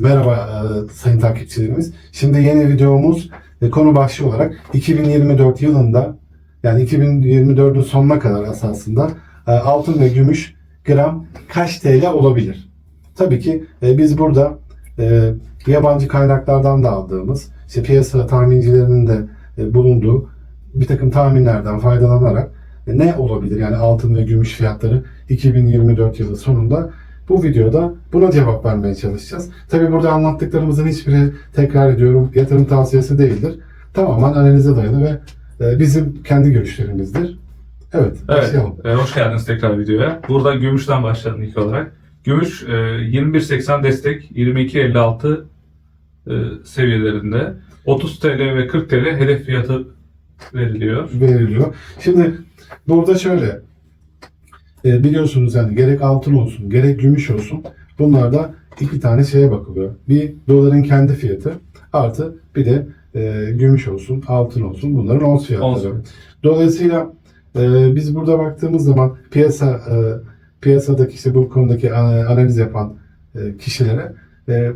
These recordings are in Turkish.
merhaba e, sayın takipçilerimiz. Şimdi yeni videomuz e, konu başlığı olarak 2024 yılında yani 2024'ün sonuna kadar esasında e, altın ve gümüş gram kaç TL olabilir? Tabii ki biz burada yabancı kaynaklardan da aldığımız, işte piyasa tahmincilerinin de bulunduğu bir takım tahminlerden faydalanarak ne olabilir yani altın ve gümüş fiyatları 2024 yılı sonunda bu videoda buna cevap vermeye çalışacağız. Tabii burada anlattıklarımızın hiçbiri tekrar ediyorum yatırım tavsiyesi değildir. Tamamen analize dayalı ve e, bizim kendi görüşlerimizdir. Evet, Evet, başlayalım. e, hoş geldiniz tekrar videoya. Burada gümüşten başlayalım ilk olarak. Gümüş e, 21.80 destek, 22.56 e, seviyelerinde. 30 TL ve 40 TL hedef fiyatı veriliyor. veriliyor. Şimdi burada şöyle e, biliyorsunuz yani gerek altın olsun gerek gümüş olsun bunlarda iki tane şeye bakılıyor. Bir doların kendi fiyatı artı bir de e, gümüş olsun altın olsun bunların ons fiyatları. Ons. Dolayısıyla e, biz burada baktığımız zaman piyasa e, piyasadaki işte bu konudaki a- analiz yapan e, kişilere e,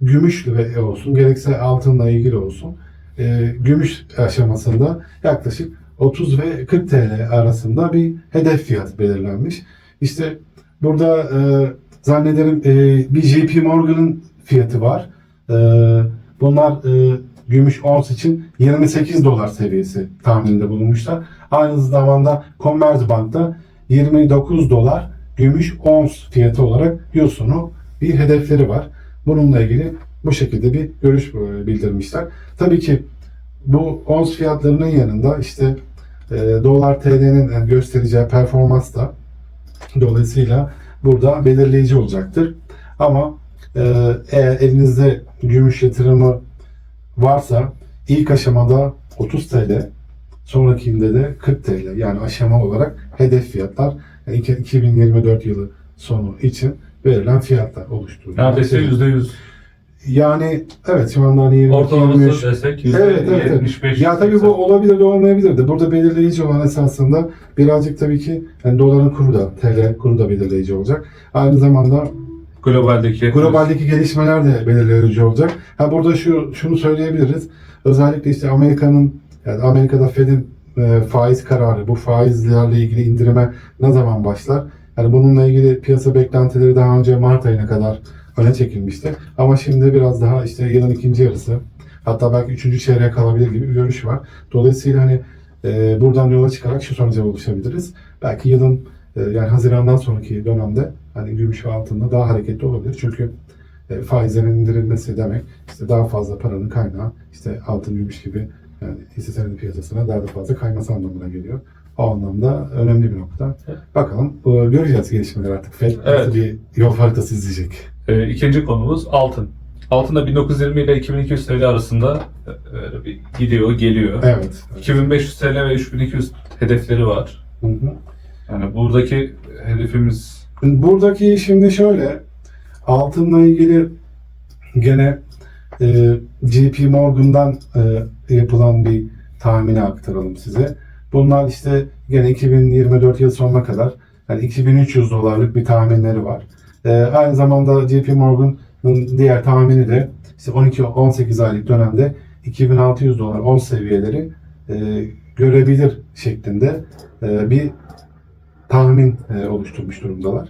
gümüş ve olsun gerekse altınla ilgili olsun e, gümüş aşamasında yaklaşık 30 ve 40 TL arasında bir hedef fiyat belirlenmiş. İşte burada e, zannederim e, bir JP Morgan'ın fiyatı var. E, bunlar e, gümüş ons için 28 dolar seviyesi tahmininde bulunmuşlar. Aynı zamanda Commerzbank'ta 29 dolar gümüş ons fiyatı olarak yıl sonu bir hedefleri var. Bununla ilgili bu şekilde bir görüş e, bildirmişler. Tabii ki bu ons fiyatlarının yanında işte e, dolar TL'nin göstereceği performans da dolayısıyla burada belirleyici olacaktır. Ama e, eğer elinizde gümüş yatırımı varsa ilk aşamada 30 TL, sonrakinde de 40 TL yani aşama olarak hedef fiyatlar yani iki- 2024 yılı sonu için verilen fiyatlar oluşturuyor. Neredeyse %100 Yani evet şu anda hani 22, 23, ortalaması desek Evet, evet, evet. %75. Ya tabii bu olabilir de olmayabilir de. Burada belirleyici olan esasında birazcık tabii ki yani doların kuru da, TL kuru da belirleyici olacak. Aynı zamanda globaldeki globaldeki gelişmeler de belirleyici olacak. Ha burada şu şunu söyleyebiliriz. Özellikle işte Amerika'nın yani Amerika'da Fed'in e, faiz kararı, bu faizlerle ilgili indirime ne zaman başlar? Yani bununla ilgili piyasa beklentileri daha önce Mart ayına kadar öne çekilmişti. Ama şimdi biraz daha işte yılın ikinci yarısı, hatta belki üçüncü çeyreğe kalabilir gibi bir görüş var. Dolayısıyla hani e, buradan yola çıkarak şu sonuca ulaşabiliriz. Belki yılın e, yani Haziran'dan sonraki dönemde hani gümüş ve altında daha hareketli olabilir. Çünkü e, faizlerin indirilmesi demek işte daha fazla paranın kaynağı işte altın gümüş gibi yani hisse senedi piyasasına daha da fazla kayması anlamına geliyor. O anlamda önemli bir nokta. Evet. Bakalım e, göreceğiz gelişmeler artık. Fed nasıl Evet. bir yol haritası izleyecek. E, ikinci konumuz altın. Altın da 1920 ile 2200 TL arasında e, bir gidiyor, geliyor. Evet. 2500 TL ve 3200 hedefleri var. Hı hı. Yani buradaki hedefimiz Buradaki şimdi şöyle altınla ilgili gene e, JP Morgan'dan e, yapılan bir tahmini aktaralım size. Bunlar işte gene 2024 yıl sonuna kadar yani 2300 dolarlık bir tahminleri var. E, aynı zamanda JP Morgan'ın diğer tahmini de işte 12-18 aylık dönemde 2600 dolar 10 seviyeleri e, görebilir şeklinde e, bir tahmin e, oluşturmuş durumdalar.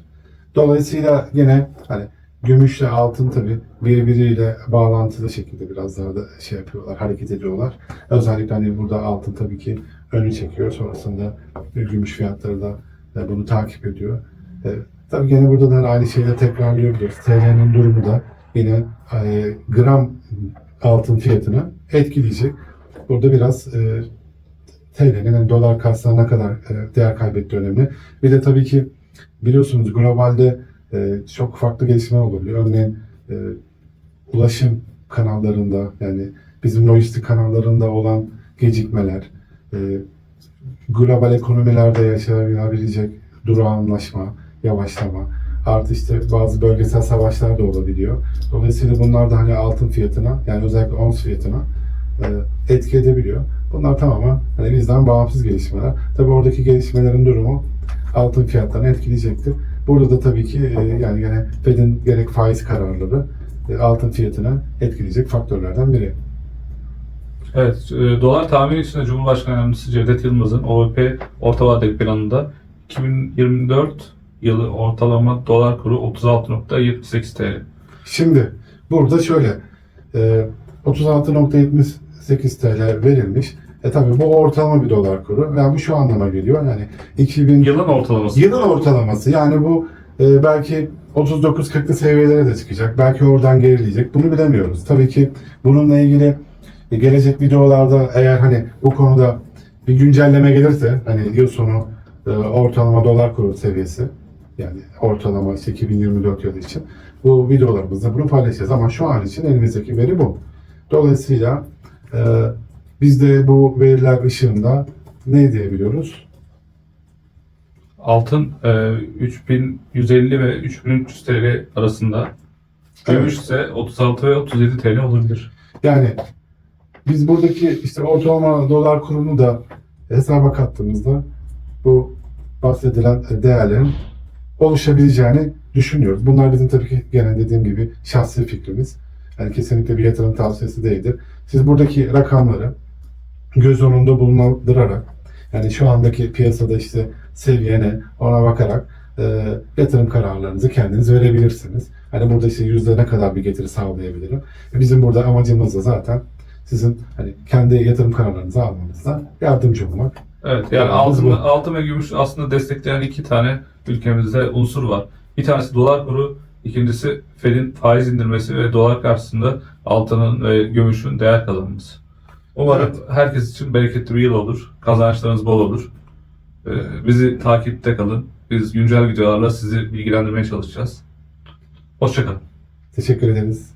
Dolayısıyla yine hani gümüşle altın tabi birbiriyle bağlantılı şekilde biraz daha da şey yapıyorlar, hareket ediyorlar. Özellikle hani burada altın tabii ki önü çekiyor. Sonrasında e, gümüş fiyatları da e, bunu takip ediyor. Tabii gene burada da aynı şeyi de tekrarlayabiliriz. TL'nin durumu da yine e, gram altın fiyatını etkileyecek. Burada biraz e, TL'nin hani dolar karşısında ne kadar e, değer kaybettiği önemli. Bir de tabii ki biliyorsunuz globalde e, çok farklı gelişmeler olabiliyor. Örneğin e, ulaşım kanallarında yani bizim lojistik kanallarında olan gecikmeler, e, global ekonomilerde yaşanabilecek durağanlaşma, yavaşlama, artı işte bazı bölgesel savaşlar da olabiliyor. Dolayısıyla bunlar da hani altın fiyatına yani özellikle ons fiyatına e, etki edebiliyor. Bunlar tamamen hani bizden bağımsız gelişmeler. Tabii oradaki gelişmelerin durumu altın fiyatlarını etkileyecektir. Burada da tabii ki e, yani gene Fed'in gerek faiz kararları e, altın fiyatına etkileyecek faktörlerden biri. Evet, e, dolar tahmini içinde Cumhurbaşkanı Yardımcısı Cevdet Yılmaz'ın OVP orta vadeli planında 2024 yılı ortalama dolar kuru 36.78 TL. Şimdi burada şöyle e, 36.78 TL verilmiş. E tabi bu ortalama bir dolar kuru. Yani bu şu anlama geliyor. Yani 2000 Yılın ortalaması. Yılın ortalaması yani bu e, belki 39-40'lı seviyelere de çıkacak. Belki oradan gerileyecek. Bunu bilemiyoruz. Tabii ki bununla ilgili e, gelecek videolarda eğer hani bu konuda bir güncelleme gelirse hani yıl sonu e, ortalama dolar kuru seviyesi yani ortalama işte 2024 yılı için bu videolarımızda bunu paylaşacağız. Ama şu an için elimizdeki veri bu. Dolayısıyla e, biz de bu veriler ışığında ne diyebiliyoruz? Altın e, 3150 ve 3300 TL arasında. Gümüş ise 36 ve 37 TL olabilir. Yani biz buradaki işte ortalama dolar kurunu da hesaba kattığımızda bu bahsedilen değerlerin oluşabileceğini düşünüyoruz. Bunlar bizim tabii ki gene dediğim gibi şahsi fikrimiz. Yani kesinlikle bir yatırım tavsiyesi değildir. Siz buradaki rakamları göz önünde bulundırarak yani şu andaki piyasada işte seviye ne ona bakarak e, yatırım kararlarınızı kendiniz verebilirsiniz. Hani burada işte yüzde ne kadar bir getiri sağlayabilirim. E, Bizim burada amacımız da zaten sizin hani kendi yatırım kararlarınızı almanızda yardımcı olmak. Evet yani Evet, altın, altın ve gümüş aslında destekleyen iki tane ülkemizde unsur var. Bir tanesi dolar kuru, ikincisi Fed'in faiz indirmesi ve dolar karşısında altının ve gümüşün değer kazanması. Umarım herkes için bereketli bir yıl olur. Kazançlarınız bol olur. Ee, bizi takipte kalın. Biz güncel videolarla sizi bilgilendirmeye çalışacağız. Hoşçakalın. Teşekkür ederiz.